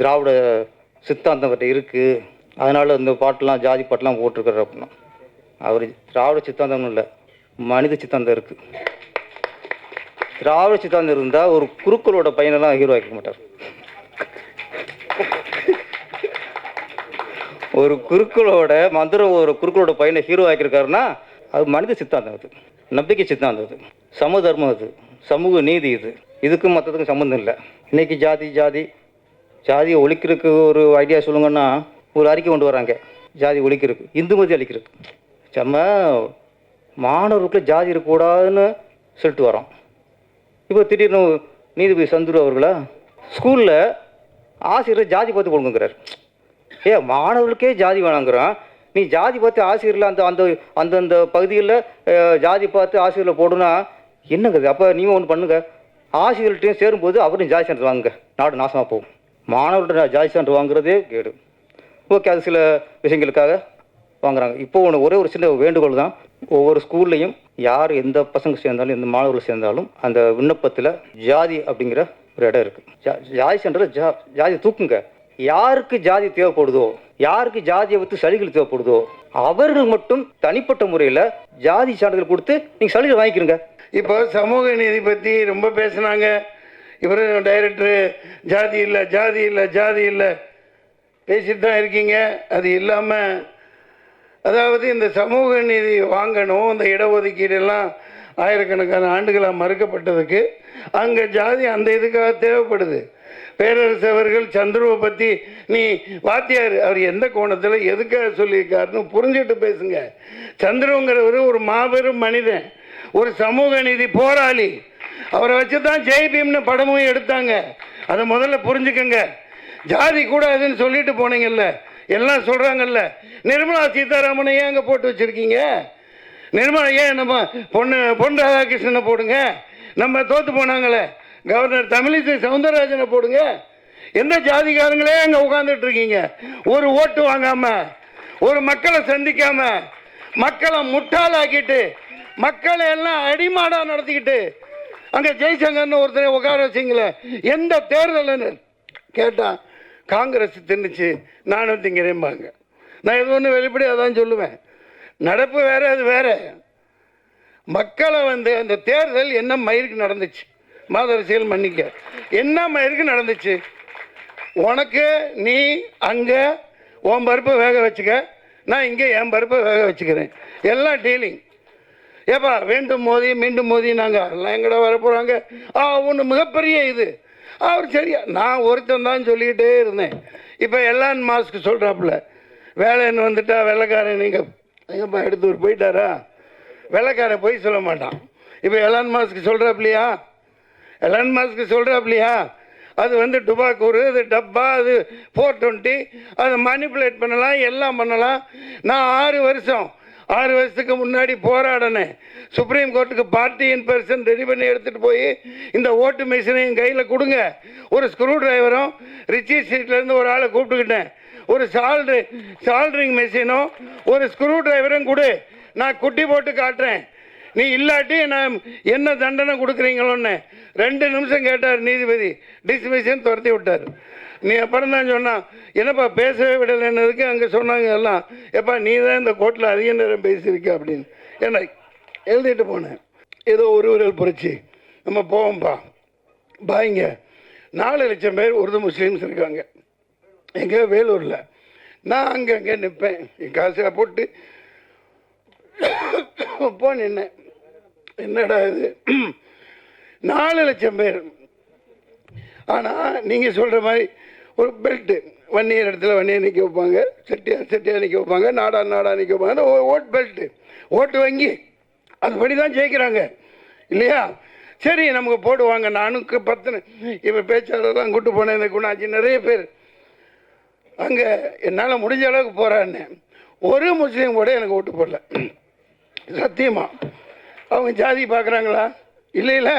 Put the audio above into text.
திராவிட சித்தாந்தம் அவர்கிட்ட இருக்குது அதனால் இந்த பாட்டெலாம் ஜாதி பாட்டெலாம் போட்டிருக்காரு அப்படின்னா. அவர் திராவிட சித்தாந்தம்னு இல்லை மனித சித்தாந்தம் இருக்குது திராவிட சித்தாந்தம் இருந்தால் ஒரு குருக்களோட பையனெல்லாம் ஹீரோ ஆக்கிக்க மாட்டார். ஒரு குருக்களோட மந்திரம் ஒரு குருக்களோட பையனை ஹீரோ ஆக்கியிருக்காருன்னா அது மனித சித்தாந்தம் அது. நம்பிக்கை சித்தாந்தம் அது. சமதர்மம் அது. சமூக நீதி இது. இதுக்கும் மற்றதுக்கும் சம்மந்தம் இல்லை. இன்னைக்கு ஜாதி ஜாதி ஜாதியை ஒழிக்கிறதுக்கு ஒரு ஐடியா சொல்லுங்கன்னா ஒரு அறிக்கை கொண்டு வராங்க ஜாதி ஒழிக்கிறதுக்கு இந்து மதி அழிக்கிறதுக்கு. செம்ம மாணவர்களுக்குள்ள ஜாதி இருக்கக்கூடாதுன்னு சொல்லிட்டு வரோம் இப்போ திடீர்னு நீதிபதி சந்துரு அவர்களா ஸ்கூலில் ஆசிரியர் ஜாதி பார்த்து கொடுங்கிறார் ஏ மாணவர்களுக்கே ஜாதி வேணாங்கிறான். நீ ஜாதி பார்த்து ஆசிரியரில் அந்த அந்த அந்தந்த பகுதியில் ஜாதி பார்த்து ஆசிரியரில் போடுனா என்னங்கிறது? அப்போ நீங்கள் ஒன்று பண்ணுங்க. ஆசிரியர்கிட்டையும் சேரும்போது அவரும் ஜாதி சேர்ந்து வாங்குங்க. நாடு நாசமாக போகும். மாணவர்கிட்ட ஜாதி சான்று வாங்குறதே கேடு. ஓகே அது சில விஷயங்களுக்காக வாங்குறாங்க. இப்போ ஒன்று ஒரே ஒரு சின்ன வேண்டுகோள் தான். ஒவ்வொரு ஸ்கூல்லையும் யார் எந்த பசங்க சேர்ந்தாலும் எந்த மாணவர்கள் சேர்ந்தாலும் அந்த விண்ணப்பத்தில் ஜாதி அப்படிங்கிற ஒரு இடம் இருக்குது ஜா ஜாதி சென்டரில் ஜா ஜாதி தூக்குங்க. யாருக்கு ஜாதி தேவைப்படுதோ யாருக்கு ஜாதியை வைத்து சலுகைகள் தேவைப்படுதோ அவர்கள் மட்டும் தனிப்பட்ட முறையில் ஜாதி சான்றிதழ் கொடுத்து நீங்கள் சலுகை வாங்கிக்கிறங்க. இப்போ சமூக நீதி பற்றி ரொம்ப பேசுனாங்க. இவர் டைரக்டரு ஜாதி இல்லை ஜாதி இல்லை ஜாதி இல்லை. பேசிட்டு தான் இருக்கீங்க. அது இல்லாமல் அதாவது இந்த சமூக நீதி வாங்கணும் இந்த இடஒதுக்கீடெல்லாம் ஆயிரக்கணக்கான ஆண்டுகளாக மறுக்கப்பட்டதுக்கு அங்கே ஜாதி அந்த இதுக்காக தேவைப்படுது. பேரரசு அவர்கள் சந்துருவை பற்றி நீ வாத்தியார் அவர் எந்த கோணத்தில் எதுக்காக சொல்லியிருக்காருன்னு புரிஞ்சுட்டு பேசுங்க. சந்துருங்கிறவர் ஒரு மாபெரும் மனிதன் ஒரு சமூக நீதி போராளி. அவரை வச்சு தான் ஜெய் பீம்னு படமும் எடுத்தாங்க. அதை முதல்ல புரிஞ்சுக்கங்க. ஜாதி கூடாதுன்னு சொல்லிட்டு போனீங்கல்ல. எல்லாம் சொல்கிறாங்கல்ல நிர்மலா சீதாராமனை ஏன் அங்கே போட்டு வச்சுருக்கீங்க? நிர்மலா ஏன் நம்ம பொண்ணு பொன் ராதாகிருஷ்ணனை போடுங்க? நம்ம தோற்று போனாங்களே. கவர்னர் தமிழிசை சவுந்தரராஜனை போடுங்க. எந்த ஜாதிக்காரங்களே அங்கே உட்காந்துட்டு இருக்கீங்க? ஒரு ஓட்டு வாங்காம ஒரு மக்களை சந்திக்காமல் மக்களை முட்டாளாக்கிட்டு மக்களை எல்லாம் அடிமாடாக நடத்திக்கிட்டு அங்கே ஜெய்சங்கர்னு ஒருத்தரை உட்கார வச்சிங்களே எந்த தேர்தல்னு கேட்டான் காங்கிரஸ் தின்னுச்சு நானும் திங்கிறேன்பாங்க நான் எது ஒன்று வெளிப்படையாக தான் சொல்லுவேன். நடப்பு வேற அது வேற. மக்களை வந்து அந்த தேர்தல் என்ன மயிருக்கு நடந்துச்சு? மாதரசியல் மன்னிக்க என்ன மயிருக்கு நடந்துச்சு? உனக்கு நீ அங்கே உன் பருப்பை வேக வச்சுக்க. நான் இங்கே என் பருப்பை வேக வச்சுக்கிறேன். எல்லாம் டீலிங். ஏப்பா வேண்டும் மோதி மீண்டும் மோதி நாங்கள் அதெல்லாம் எங்கட வர போகிறாங்க ஆ ஒன்று மிகப்பெரிய இது. அவர் சரியா நான் ஒருத்தன் தான் சொல்லிக்கிட்டே இருந்தேன். இப்போ எல்லான் மாஸ்க்கு சொல்கிறாப்புல வேலைன்னு வந்துட்டா வெள்ளைக்காரன் நீங்கள் எங்கப்பா எடுத்து போயிட்டாரா? வெள்ளைக்காரன் போய் சொல்ல மாட்டான். இப்போ எலான் மாஸ்க்கு சொல்கிறாப்லையா எலான் மாஸ்க்கு சொல்கிறாப்லையா அது வந்து டுபாக்கூறு அது டப்பா அது ஃபோர் டுவெண்ட்டி அதை மணிப்புலேட் பண்ணலாம் எல்லாம் பண்ணலாம். நான் ஆறு வருஷம் ஆறு வருஷத்துக்கு முன்னாடி போராடினேன். சுப்ரீம் கோர்ட்டுக்கு பார்ட்டி இன் பர்சன் ரெடி பண்ணி எடுத்துகிட்டு போய் இந்த ஓட்டு மிஷினையும் கையில் கொடுங்க. ஒரு ஸ்க்ரூ டிரைவரும் ரிச்சி ஸ்ட்ரீட்லேருந்து ஒரு ஆளை கூப்பிட்டுக்கிட்டேன். ஒரு சால்ட்ரு சால்ட்ரிங் மிஷினும் ஒரு ஸ்க்ரூ டிரைவரும் கொடு. நான் குட்டி போட்டு காட்டுறேன். நீ இல்லாட்டி நான் என்ன தண்டனை கொடுக்குறீங்களோன்னு. ரெண்டு நிமிஷம் கேட்டார் நீதிபதி. டிஸ்மிஷன் துரத்தி விட்டார். நீ அப்புறம் தான் சொன்னான் என்னப்பா பேசவே விடலைன்னதுக்கு அங்கே சொன்னாங்க எல்லாம். எப்பா நீ தான் இந்த கோர்ட்டில் அதிக நேரம் பேசியிருக்க அப்படின்னு. என்ன எழுதிட்டு போனேன். ஏதோ ஒரு விரல் புரட்சி. நம்ம போவோம்ப்பா. பாய்ங்க நாலு லட்சம் பேர் உருது முஸ்லீம்ஸ் இருக்காங்க. எங்கே? வேலூரில். நான் அங்கே அங்கே நிற்பேன் என் காசை போட்டு போ நின்னேன் என்னடா இது? நாலு லட்சம் பேர். ஆனால் நீங்கள் சொல்கிற மாதிரி ஒரு பெல்ட்டு வன்னியர் இடத்துல வன்னியை நிற்க வைப்பாங்க. செட்டியார் செட்டியார் நிற்க வைப்பாங்க. நாடா நாடா நிற்க வைப்பாங்க. அந்த ஓ- ஓட் பெல்ட்டு ஓட்டு வங்கி அதுபடி தான் ஜெயிக்கிறாங்க. இல்லையா? சரி நமக்கு போடுவாங்க. நானுக்கு பத்து இப்போ பேச்சாளர்லாம் கூட்டு போனேன். இந்த குணாச்சி நிறைய பேர். அங்கே என்னால் முடிஞ்ச அளவுக்கு போகிறான்னு ஒரு முஸ்லீம் கூட எனக்கு ஓட்டு போடல. சத்தியமா. அவங்க ஜாதி பார்க்குறாங்களா இல்லை இல்லை